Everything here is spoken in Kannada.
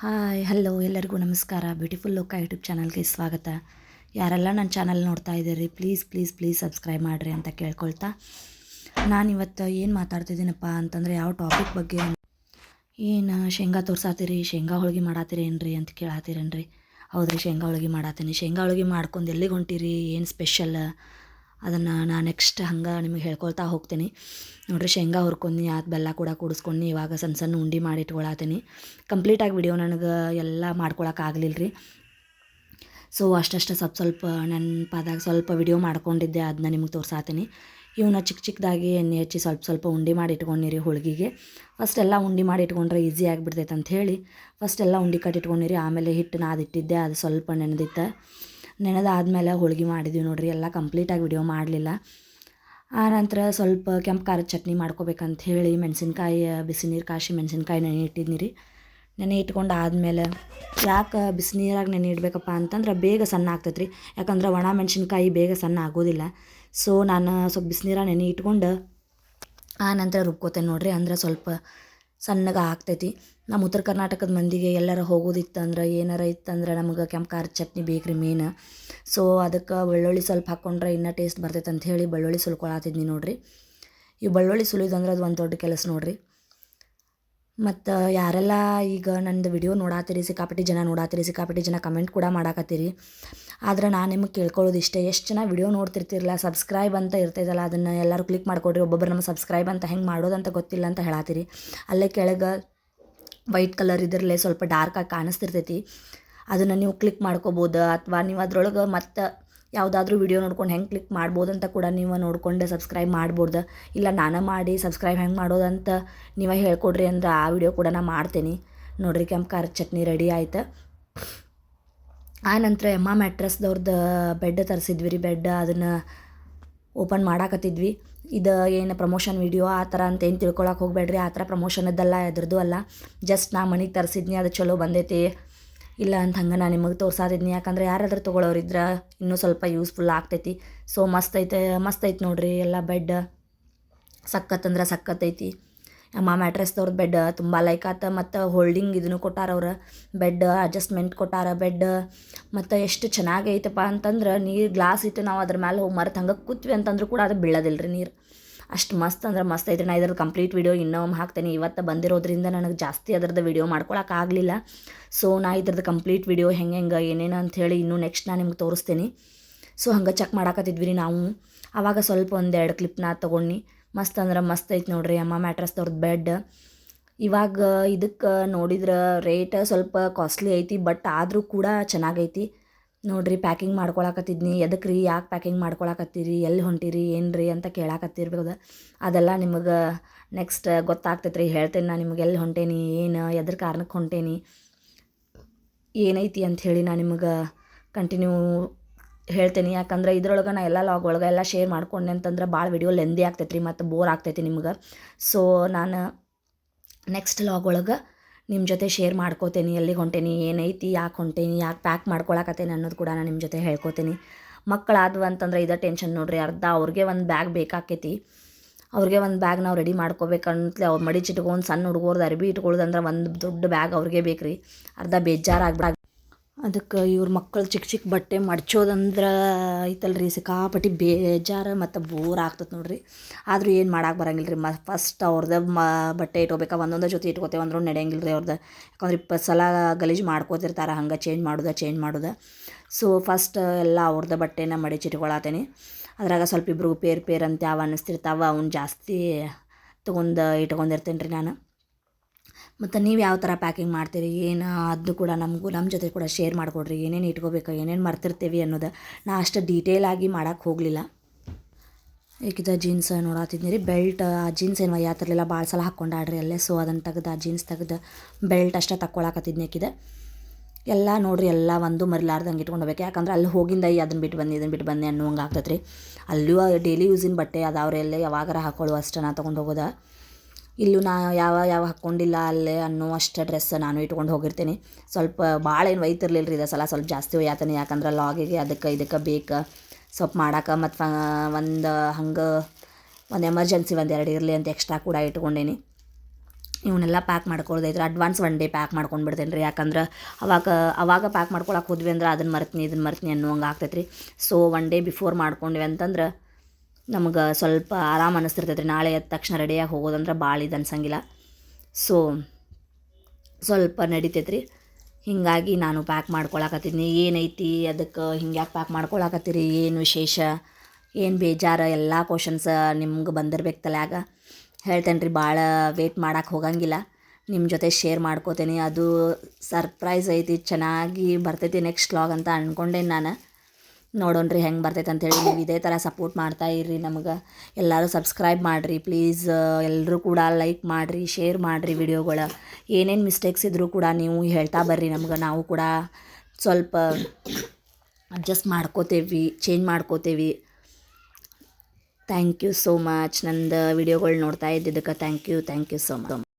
ಹಾಯ್, ಹಲೋ, ಎಲ್ಲರಿಗೂ ನಮಸ್ಕಾರ. ಬ್ಯೂಟಿಫುಲ್ ಲೋಕ ಯೂಟ್ಯೂಬ್ ಚಾನಲ್ಗೆ ಸ್ವಾಗತ. ಯಾರೆಲ್ಲ ನನ್ನ ಚಾನಲ್ ನೋಡ್ತಾ ಇದ್ದೀರಿ ಪ್ಲೀಸ್ ಪ್ಲೀಸ್ ಪ್ಲೀಸ್ ಸಬ್ಸ್ಕ್ರೈಬ್ ಮಾಡಿರಿ ಅಂತ ಕೇಳ್ಕೊಳ್ತಾ. ನಾನಿವತ್ತು ಏನು ಮಾತಾಡ್ತಿದ್ದೀನಪ್ಪ ಅಂತಂದರೆ ಯಾವ ಟಾಪಿಕ್ ಬಗ್ಗೆ ಏನು, ಶೇಂಗಾ ತೋರ್ಸಾತೀರಿ, ಶೇಂಗಾ ಹೋಳಿಗೆ ಮಾಡಾತೀರಿ ಏನ್ರಿ ಅಂತ ಕೇಳಾತೀರೇನ್ರಿ? ಹೌದ್ರಿ, ಶೇಂಗಾ ಹೋಳಿಗೆ ಮಾಡಾತೀನಿ. ಶೇಂಗಾ ಹೋಳಿಗೆ ಮಾಡ್ಕೊಂಡು ಎಲ್ಲಿಗೆ ಹೊಂಟಿರಿ? ಏನು ಸ್ಪೆಷಲ್ ಅದನ್ನು ನಾನು ನೆಕ್ಸ್ಟ್ ಹಂಗೆ ನಿಮಗೆ ಹೇಳ್ಕೊಳ್ತಾ ಹೋಗ್ತೀನಿ. ನೋಡಿರಿ, ಶೇಂಗಾ ಹುರ್ಕೊಂಡು ಆತು ಬೆಲ್ಲ ಕೂಡ ಕೂಡಿಸ್ಕೊಂಡು ಇವಾಗ ಸಣ್ಣ ಸಣ್ಣ ಉಂಡೆ ಮಾಡಿ ಇಟ್ಕೊಳತ್ತೀನಿ ಕಂಪ್ಲೀಟಾಗಿ ವಿಡಿಯೋ ನನಗೆ ಎಲ್ಲ ಆಗಲಿಲ್ಲ ರೀ ಸೊ ಅಷ್ಟಷ್ಟು ಸ್ವಲ್ಪ ಸ್ವಲ್ಪ ನೆನಪಾದಾಗ ಸ್ವಲ್ಪ ವಿಡಿಯೋ ಮಾಡ್ಕೊಂಡಿದ್ದೆ ಅದನ್ನ ನಿಮಗೆ ತೋರ್ಸಾತೀನಿ. ಇವನ್ನ ಚಿಕ್ಕ ಚಿಕ್ಕದಾಗಿ ಎಣ್ಣೆ ಹಚ್ಚಿ ಸ್ವಲ್ಪ ಸ್ವಲ್ಪ ಉಂಡೆ ಮಾಡಿ ಇಟ್ಕೊಂಡಿರಿ ಹೋಳ್ಗೆಗೆ. ಫಸ್ಟ್ ಎಲ್ಲ ಉಂಡೆ ಮಾಡಿ ಇಟ್ಕೊಂಡ್ರೆ ಈಸಿ ಆಗಿಬಿಡ್ತೈತೆ ಅಂತ ಹೇಳಿ. ಫಸ್ಟ್ ಎಲ್ಲ ಉಂಡೆ ಕಟ್ಟಿಟ್ಕೊಂಡಿರಿ ಆಮೇಲೆ ಹಿಟ್ಟು ನಾದಿಟ್ಟಿದ್ದೆ ಅದು ಸ್ವಲ್ಪ ನೆನೆದಿತ್ತು. ನೆನೆದಾದ್ಮೇಲೆ ಹೋಳಿಗೆ ಮಾಡಿದ್ವಿ ನೋಡಿರಿ. ಎಲ್ಲ ಕಂಪ್ಲೀಟಾಗಿ ವಿಡಿಯೋ ಮಾಡಲಿಲ್ಲ. ಆ ನಂತರ ಸ್ವಲ್ಪ ಕೆಂಪು ಖಾರದ ಚಟ್ನಿ ಮಾಡ್ಕೋಬೇಕಂತ ಹೇಳಿ ಮೆಣಸಿನ್ಕಾಯಿ ಬಿಸಿ ನೀರು ಕಾಶಿ ಮೆಣಸಿನ್ಕಾಯಿ ನೆನೆ ಇಟ್ಟಿದ್ನಿ ರೀ. ನೆನೆ ಇಟ್ಕೊಂಡು ಆದಮೇಲೆ ಯಾಕೆ ಬಿಸಿನೀರಾಗ ನೆನೆ ಇಡಬೇಕಪ್ಪ ಅಂತಂದ್ರೆ ಬೇಗ ಸಣ್ಣ ಆಗ್ತೈತೆ ರೀ ಯಾಕಂದ್ರೆ ಒಣ ಮೆಣಸಿನ್ಕಾಯಿ ಬೇಗ ಸಣ್ಣ ಆಗೋದಿಲ್ಲ. ಸೊ ನಾನು ಸ್ವಲ್ಪ ಬಿಸಿನೀರಾಗ ನೆನೆ ಇಟ್ಕೊಂಡು ಆ ನಂತರ ರುಬ್ಕೋತೇನೆ ನೋಡಿರಿ. ಅಂದ್ರೆ ಸ್ವಲ್ಪ ಸಣ್ಣಗೆ ಆಗ್ತೈತಿ. ನಮ್ಮ ಉತ್ತರ ಕರ್ನಾಟಕದ ಮಂದಿಗೆ ಎಲ್ಲರ ಹೋಗೋದಿತ್ತಂದ್ರೆ, ಏನಾರ ಇತ್ತಂದ್ರೆ ನಮಗೆ ಕೆಂಪು ಖಾರ ಚಟ್ನಿ ಬೇಕು ರೀ ಮೇನ್ ಸೊ ಅದಕ್ಕೆ ಬೆಳ್ಳುಳ್ಳಿ ಸ್ವಲ್ಪ ಹಾಕ್ಕೊಂಡ್ರೆ ಇನ್ನೂ ಟೇಸ್ಟ್ ಬರ್ತೈತೆ ಅಂತ ಹೇಳಿ ಬೆಳ್ಳುಳ್ಳಿ ಸುಲ್ಕೊಳತಿದ್ನಿ ನೋಡಿರಿ. ಈ ಬೆಳ್ಳುಳ್ಳಿ ಸುಲಿದಂದ್ರೆ ಅದು ಒಂದು ದೊಡ್ಡ ಕೆಲಸ ನೋಡ್ರಿ. ಮತ್ತು ಯಾರೆಲ್ಲ ಈಗ ನಂದು ವಿಡಿಯೋ ನೋಡಾತ್ತೀರಿ ಸಿಕ್ಕಾಪಟ್ಟಿ ಜನ ನೋಡಾತ್ತೀರಿ ಸಿಕ್ಕಾಪಟ್ಟಿ ಜನ ಕಮೆಂಟ್ ಕೂಡ ಮಾಡಾಕತ್ತೀರಿ. ಆದ್ರೆ ನಾನು ನಿಮಗೆ ಕೇಳ್ಕೊಳ್ಳೋದು ಇಷ್ಟೇ, ಎಷ್ಟು ಜನ ವಿಡಿಯೋ ನೋಡ್ತಿರ್ತಿರಲ್ಲ ಸಬ್ಸ್ಕ್ರೈಬ್ ಅಂತ ಇರ್ತೈತಲ್ಲ, ಅದನ್ನು ಎಲ್ಲರೂ ಕ್ಲಿಕ್ ಮಾಡಿಕೊಡ್ರಿ ಒಬ್ಬೊಬ್ಬರು ನಮ್ಮ ಸಬ್ಸ್ಕ್ರೈಬ್ ಅಂತ ಹೆಂಗೆ ಮಾಡೋದಂತ ಗೊತ್ತಿಲ್ಲ ಅಂತ ಹೇಳಾತೀರಿ. ಅಲ್ಲೇ ಕೆಳಗೆ ವೈಟ್ ಕಲರ್ ಇದ್ರಲ್ಲೇ ಸ್ವಲ್ಪ ಡಾರ್ಕಾಗಿ ಕಾಣಿಸ್ತಿರ್ತೈತಿ. ಅದನ್ನು ನೀವು ಕ್ಲಿಕ್ ಮಾಡ್ಕೋಬೋದು, ಅಥವಾ ನೀವು ಅದರೊಳಗೆ ಮತ್ತೆ ಯಾವುದಾದ್ರೂ ವಿಡಿಯೋ ನೋಡ್ಕೊಂಡು ಹೆಂಗೆ ಕ್ಲಿಕ್ ಮಾಡ್ಬೋದು ಅಂತ ಕೂಡ ನೀವು ನೋಡ್ಕೊಂಡು ಸಬ್ಸ್ಕ್ರೈಬ್ ಮಾಡ್ಬೋದು. ಇಲ್ಲ ನಾನು ಮಾಡಿ ಸಬ್ಸ್ಕ್ರೈಬ್ ಹೆಂಗೆ ಮಾಡೋದಂತ ನೀವೇ ಹೇಳ್ಕೊಡ್ರಿ ಅಂದ್ರೆ ಆ ವಿಡಿಯೋ ಕೂಡ ನಾನು ಮಾಡ್ತೀನಿ. ನೋಡ್ರಿ ಕೆಂಪು ಖಾರದ ಚಟ್ನಿ ರೆಡಿ ಆಯ್ತು. ಆ ನಂತರ ಎಮ್ಮ ಮ್ಯಾಟ್ರಸ್ದವ್ರದ್ದು ಬೆಡ್ ತರಿಸಿದ್ವಿ ರೀ ಬೆಡ್ ಅದನ್ನು ಓಪನ್ ಮಾಡಾಕತ್ತಿದ್ವಿ. ಇದು ಏನು ಪ್ರಮೋಷನ್ ವಿಡಿಯೋ ಆ ಥರ ಅಂತ ಏನು ತಿಳ್ಕೊಳಕ್ಕೆ ಹೋಗಬೇಡ್ರಿ, ಆ ಥರ ಪ್ರಮೋಷನದ್ದಲ್ಲ ಅದ್ರದ್ದು ಅಲ್ಲ. ಜಸ್ಟ್ ನಾ ಮನೆಗೆ ತರಿಸಿದ್ನಿ, ಅದು ಚಲೋ ಬಂದೈತಿ. ಇಲ್ಲ ಅಂತ ಹಂಗೆ ನಾನು ನಿಮಗೆ ತೋರ್ಸಾದಿದ್ನಿ. ಯಾಕಂದ್ರೆ ಯಾರಾದ್ರೂ ತೊಗೊಳೋರಿದ್ರೆ ಇನ್ನೂ ಸ್ವಲ್ಪ ಯೂಸ್ಫುಲ್ ಆಗ್ತೈತಿ. ಸೊ ಮಸ್ತ್ ಐತೆ ಮಸ್ತ್ ಐತೆ ನೋಡಿರಿ ಎಲ್ಲ ಬೆಡ್ ಸಖತ್ ಅಂದ್ರೆ ಸಖತ್ ಐತಿ. ಅಮ್ಮ ಮ್ಯಾಟ್ರೆಸ್ದವ್ರದ್ದು ಬೆಡ್ ತುಂಬ ಲೈಕ್ ಆತ. ಮತ್ತು ಹೋಲ್ಡಿಂಗ್ ಇದನ್ನು ಕೊಟ್ಟಾರ ಅವ್ರು. ಬೆಡ್ ಅಡ್ಜಸ್ಟ್ಮೆಂಟ್ ಕೊಟ್ಟಾರ ಬೆಡ್ ಮತ್ತು ಎಷ್ಟು ಚೆನ್ನಾಗೈತಪ್ಪ ಅಂತಂದ್ರೆ ನೀರು ಗ್ಲಾಸ್ ಇತ್ತು. ನಾವು ಅದ್ರ ಮೇಲೆ ಹೋಗಿ ಮರೆತು ಹಂಗೆ ಕೂತ್ವಿ ಅಂತಂದ್ರೂ ಕೂಡ ಅದು ಬೀಳೋದಿಲ್ಲ ರೀ ನೀರು. ಅಷ್ಟು ಮಸ್ತ್ ಅಂದ್ರೆ ಮಸ್ತ್ ಐತ್ರಿ ನಾ ಇದ್ರದ್ದು ಕಂಪ್ಲೀಟ್ ವೀಡಿಯೋ ಇನ್ನೊಮ್ಮೆ ಹಾಕ್ತೇನೆ. ಇವತ್ತು ಬಂದಿರೋದ್ರಿಂದ ನನಗೆ ಜಾಸ್ತಿ ಅದ್ರದ್ದು ವಿಡಿಯೋ ಮಾಡ್ಕೊಳಕ್ಕೆ ಆಗಲಿಲ್ಲ. ಸೊ ನಾ ಇದ್ರದ್ದು ಕಂಪ್ಲೀಟ್ ವೀಡಿಯೋ ಹೆಂಗೆ ಹೆಂಗೆ, ಏನೇನು ಅಂಥೇಳಿ ಇನ್ನೂ ನೆಕ್ಸ್ಟ್ ನಾನು ನಿಮ್ಗೆ ತೋರಿಸ್ತೀನಿ. ಸೊ ಹಂಗೆ ಚೆಕ್ ಮಾಡಾಕತ್ತಿದ್ವಿ ರೀ ನಾವು. ಆವಾಗ ಸ್ವಲ್ಪ ಒಂದೆರಡು ಕ್ಲಿಪ್ನ ತೊಗೊಂಡು ಮಸ್ತ್ ಅಂದ್ರೆ ಮಸ್ತ್ ಐತೆ ನೋಡ್ರಿ ಅಮ್ಮ ಮ್ಯಾಟ್ರಸ್ದವ್ರದ್ದು ಬೆಡ್ ಇವಾಗ ಇದಕ್ಕೆ ನೋಡಿದ್ರೆ ರೇಟ್ ಸ್ವಲ್ಪ ಕಾಸ್ಟ್ಲಿ ಐತಿ ಬಟ್ ಆದರೂ ಕೂಡ ಚೆನ್ನಾಗೈತಿ. ನೋಡ್ರಿ ಪ್ಯಾಕಿಂಗ್ ಮಾಡ್ಕೊಳಕತ್ತಿದ್ನಿ. ಎದಕ್ಕೆ ರೀ ಯಾಕೆ ಪ್ಯಾಕಿಂಗ್ ಮಾಡ್ಕೊಳಕತ್ತೀರಿ? ಎಲ್ಲಿ ಹೊಂಟಿರಿ? ಏನು ರೀ ಅಂತ ಕೇಳಾಕತ್ತಿರ್ಬೋದು ಅದೆಲ್ಲ ನಿಮಗೆ ನೆಕ್ಸ್ಟ್ ಗೊತ್ತಾಗ್ತೈತೆ ರೀ ಹೇಳ್ತೇನೆ ನಾನು ನಿಮಗೆ ಎಲ್ಲಿ ಹೊಂಟೇನಿ? ಏನು? ಎದ್ರ ಕಾರಣಕ್ಕೆ ಹೊಂಟೇನಿ? ಏನೈತಿ ಅಂಥೇಳಿ ನಾನು ನಿಮಗೆ ಕಂಟಿನ್ಯೂ ಹೇಳ್ತೇನೆ. ಯಾಕಂದ್ರೆ ಇದ್ರೊಳಗೆ ನಾ ಎಲ್ಲ ಲಾಗ್ ಒಳಗೆ ಎಲ್ಲ ಶೇರ್ ಮಾಡ್ಕೊಂಡೆ ಅಂತಂದ್ರೆ ಭಾಳ ವಿಡಿಯೋ ಲೆಂದಿ ಆಗ್ತೈತೆ ರೀ ಮತ್ತು ಬೋರ್ ಆಗ್ತೈತಿ ನಿಮ್ಗೆ. ಸೊ ನಾನು ನೆಕ್ಸ್ಟ್ ಲಾಗ್ ಒಳಗೆ ನಿಮ್ಮ ಜೊತೆ ಶೇರ್ ಮಾಡ್ಕೋತೇನೆ ಎಲ್ಲಿಗೆ ಹೊಂಟೇನಿ, ಏನೈತಿ, ಯಾಕೆ ಹೊಂಟೇನಿ, ಯಾಕೆ ಪ್ಯಾಕ್ ಮಾಡ್ಕೊಳಕತ್ತೇನೆ ಅನ್ನೋದು ಕೂಡ ನಾನು ನಿಮ್ಮ ಜೊತೆ ಹೇಳ್ಕೊತೀನಿ. ಮಕ್ಕಳಾದ್ವು ಅಂತಂದ್ರೆ ಇದೇ ಟೆನ್ಷನ್ ನೋಡ್ರಿ, ಅರ್ಧ ಅವ್ರಿಗೆ ಒಂದು ಬ್ಯಾಗ್ ಬೇಕಾಕೈತಿ. ಅವ್ರಿಗೆ ಒಂದು ಬ್ಯಾಗ್ ನಾವು ರೆಡಿ ಮಾಡ್ಕೋಬೇಕಂತಲೇ ಅವ್ರು ಮಡಿಚಿಟ್ಕೊಂಡು ಸಣ್ಣ ಹುಡುಗರ್ದು ಅರ್ಬಿ ಇಟ್ಕೊಳ್ಳೋದಂದ್ರೆ ಒಂದು ದೊಡ್ಡ ಬ್ಯಾಗ್ ಅವ್ರಿಗೆ ಬೇಕು ರೀ ಅರ್ಧ ಬೇಜಾರಾಗ್ಬಿಡ ಅದಕ್ಕೆ ಇವ್ರ ಮಕ್ಕಳು ಚಿಕ್ಕ ಚಿಕ್ಕ ಬಟ್ಟೆ ಮಡ್ಚೋದಂದ್ರೆ ಐತಲ್ಲ ರೀ ಸಿಕ್ಕಾಪಟ್ಟಿ ಬೇಜಾರು ಮತ್ತು ಬೋರ್ ಆಗ್ತದೆ ನೋಡ್ರಿ. ಆದರೂ ಏನು ಮಾಡಕ್ಕೆ ಬರಂಗಿಲ್ಲ ರೀ ಮ ಫಸ್ಟ್ ಅವ್ರದ್ದು ಮ ಬಟ್ಟೆ ಇಟ್ಕೋಬೇಕಾ. ಒಂದೊಂದೇ ಜೊತೆ ಇಟ್ಕೋತೇವೆ ಅಂದ್ರೂ ನಡೆಯಂಗಿಲ್ಲ ರೀ ಅವ್ರದ್ದು ಯಾಕಂದ್ರೆ ಇಪ್ಪತ್ತು ಸಲ ಗಲೀಜು ಮಾಡ್ಕೋತಿರ್ತಾರೆ. ಹಂಗೆ ಚೇಂಜ್ ಮಾಡೋದು ಚೇಂಜ್ ಮಾಡೋದು. ಸೊ ಫಸ್ಟ್ ಎಲ್ಲ ಅವ್ರದ್ದು ಬಟ್ಟೆನ ಮಡಿಚಿಟ್ಕೊಳತ್ತೇನೆ ಅದ್ರಾಗ ಸ್ವಲ್ಪ ಇಬ್ರು ಪೇರ್ ಪೇರ್ ಅಂತ ಯಾವ ಅನ್ನಿಸ್ತಿರ್ತಾವ ಅವ್ನು ಜಾಸ್ತಿ ತೊಗೊಂಡು ಇಟ್ಕೊಂಡಿರ್ತೇನೆ ರೀ ನಾನು. ಮತ್ತು ನೀವು ಯಾವ ಥರ ಪ್ಯಾಕಿಂಗ್ ಮಾಡ್ತೀರಿ? ಏನು ಅದು ಕೂಡ ನಮಗೂ ನಮ್ಮ ಜೊತೆ ಕೂಡ ಶೇರ್ ಮಾಡಿಕೊಡ್ರಿ. ಏನೇನು ಇಟ್ಕೋಬೇಕು, ಏನೇನು ಮರ್ತಿರ್ತೀವಿ ಅನ್ನೋದು ನಾ ಅಷ್ಟು ಆಗಿ ಮಾಡೋಕ್ಕೆ ಹೋಗಲಿಲ್ಲ. ಏಕಿದ ಜೀನ್ಸ್ ನೋಡತ್ತಿದ್ನಿ ರೀ ಬೆಲ್ಟ್ ಆ ಜೀನ್ಸ್ ಏನು ಒಯ್ಯಾತಿರ್ಲಿಲ್ಲ ಭಾಳ ಸಲ ಹಾಕ್ಕೊಂಡಾಡ್ರಿ ಅಲ್ಲೇ ಸೊ ಅದನ್ನು ತೆಗ್ದು, ಆ ಜೀನ್ಸ್ ತೆಗ್ದು ಬೆಲ್ಟ್ ಅಷ್ಟೇ ತಕ್ಕೊಳಕತ್ತಿದ್ನಿ ಏಕಿದೆ. ಎಲ್ಲ ನೋಡ್ರಿ, ಎಲ್ಲ ಒಂದು ಮರಿಲಾರ್ದಂಗೆ ಇಟ್ಕೊಂಡು ಹೋಗ್ಬೇಕು. ಯಾಕಂದ್ರೆ ಅಲ್ಲಿ ಹೋಗಿಂದ ಅದನ್ನ ಬಿಟ್ಟು ಬಂದು ಇದನ್ನು ಬಿಟ್ಟು ಬಂದೆ ಅನ್ನೋಂಗೆ ಆಗ್ತೈತೆ ರೀ ಅಲ್ಲೂ ಡೈಲಿ ಯೂಸಿನ ಬಟ್ಟೆ ಅದಾವ್ರೆ ಎಲ್ಲೇ ಯಾವಾಗಾರ ಹಾಕೊಳ್ಳುವ ಅಷ್ಟೇ ನಾ ತೊಗೊಂಡು ಹೋಗೋದ. ಇಲ್ಲೂ ನಾ ಯಾವ ಯಾವ ಹಾಕ್ಕೊಂಡಿಲ್ಲ ಅಲ್ಲೇ ಅನ್ನೋ ಅಷ್ಟು ಡ್ರೆಸ್ ನಾನು ಇಟ್ಕೊಂಡು ಹೋಗಿರ್ತೀನಿ. ಸ್ವಲ್ಪ ಭಾಳ ಏನು ಒಯ್ತಿರ್ಲಿಲ್ಲ ರೀ ಇದು ಸಲ ಸ್ವಲ್ಪ ಜಾಸ್ತಿ ಒಯ್ಯಾತಾನೆ. ಯಾಕಂದ್ರೆ ಲಾಗಿಗೆ ಅದಕ್ಕೆ, ಇದಕ್ಕೆ ಬೇಕು. ಸ್ವಲ್ಪ ಮಾಡಕ್ಕೆ ಮತ್ತು ಒಂದು ಹಂಗೆ ಒಂದು ಎಮರ್ಜೆನ್ಸಿ ಒಂದು ಎರಡು ಇರಲಿ ಅಂತ ಎಕ್ಸ್ಟ್ರಾ ಕೂಡ ಇಟ್ಕೊಂಡೇನಿ. ಇವನ್ನೆಲ್ಲ ಪ್ಯಾಕ್ ಮಾಡ್ಕೊಳ್ದೈತ್ರ ಅಡ್ವಾನ್ಸ್ ಒನ್ ಡೇ ಪ್ಯಾಕ್ ಮಾಡ್ಕೊಂಡು ಬಿಡ್ತೇನೆ ರೀ ಯಾಕಂದ್ರೆ ಅವಾಗ ಅವಾಗ ಪ್ಯಾಕ್ ಮಾಡ್ಕೊಳಕ್ಕೆ ಹೋದ್ವಿ ಅಂದ್ರೆ ಅದನ್ನು ಮರ್ತೀನಿ ಇದನ್ನು ಮರ್ತೀನಿ ಅನ್ನೋಂಗೆ ಆಗ್ತೈತೆ ರೀ ಸೊ ಒನ್ ಡೇ ಬಿಫೋರ್ ಮಾಡ್ಕೊಂಡ್ವಿ ಅಂತಂದ್ರೆ ನಮ್ಗೆ ಸ್ವಲ್ಪ ಆರಾಮ ಅನ್ನಿಸ್ತಿರ್ತೈತೆ ರೀ ನಾಳೆ ಎದ್ದ ತಕ್ಷಣ ರೆಡಿಯಾಗಿ ಹೋಗೋದಂದ್ರೆ ಭಾಳ ಇದು ಅನ್ಸಂಗಿಲ್ಲ. ಸೊ ಸ್ವಲ್ಪ ನಡಿತೈತೆ ರೀ ಹೀಗಾಗಿ ನಾನು ಪ್ಯಾಕ್ ಮಾಡ್ಕೊಳಕತ್ತೀನಿ. ಏನೈತಿ, ಅದಕ್ಕೆ ಹಿಂಗ್ಯಾಕೆ ಪ್ಯಾಕ್ ಮಾಡ್ಕೊಳಕತ್ತೀರಿ, ಏನು ವಿಶೇಷ, ಏನು ಬೇಜಾರು, ಎಲ್ಲ ಕ್ವಶನ್ಸ್ ನಿಮ್ಗೆ ಬಂದಿರ್ಬೇಕು ತಲ್ಯಾಗ. ಹೇಳ್ತೇನೆ ರೀ ಭಾಳ ವೇಟ್ ಮಾಡಕ್ಕೆ ಹೋಗಂಗಿಲ್ಲ. ನಿಮ್ಮ ಜೊತೆ ಶೇರ್ ಮಾಡ್ಕೋತೇನೆ. ಅದು ಸರ್ಪ್ರೈಸ್ ಐತಿ, ಚೆನ್ನಾಗಿ ಬರ್ತೈತಿ ನೆಕ್ಸ್ಟ್ ಲಾಗ್ ಅಂತ ಅನ್ಕೊಂಡೆ ನಾನು. ನೋಡೋಣ ರೀ ಹೆಂಗೆ ಬರ್ತೈತೆ ಅಂತೇಳಿ. ನೀವು ಇದೇ ಥರ ಸಪೋರ್ಟ್ ಮಾಡ್ತಾ ಇರ್ರಿ ನಮಗೆ. ಎಲ್ಲರೂ ಸಬ್ಸ್ಕ್ರೈಬ್ ಮಾಡಿರಿ ಪ್ಲೀಸ್ ಎಲ್ಲರೂ ಕೂಡ ಲೈಕ್ ಮಾಡಿರಿ ಶೇರ್ ಮಾಡಿರಿ ವಿಡಿಯೋಗಳ ಏನೇನು ಮಿಸ್ಟೇಕ್ಸ್ ಇದ್ದರೂ ಕೂಡ ನೀವು ಹೇಳ್ತಾ ಬರ್ರಿ ನಮ್ಗೆ. ನಾವು ಕೂಡ ಸ್ವಲ್ಪ ಅಡ್ಜಸ್ಟ್ ಮಾಡ್ಕೋತೇವಿ ಚೇಂಜ್ ಮಾಡ್ಕೋತೇವಿ. ಥ್ಯಾಂಕ್ ಯು ಸೋ ಮಚ್ ನಂದು ವಿಡಿಯೋಗಳು ನೋಡ್ತಾ ಇದ್ದಿದ್ದಕ್ಕೆ thank you thank you so much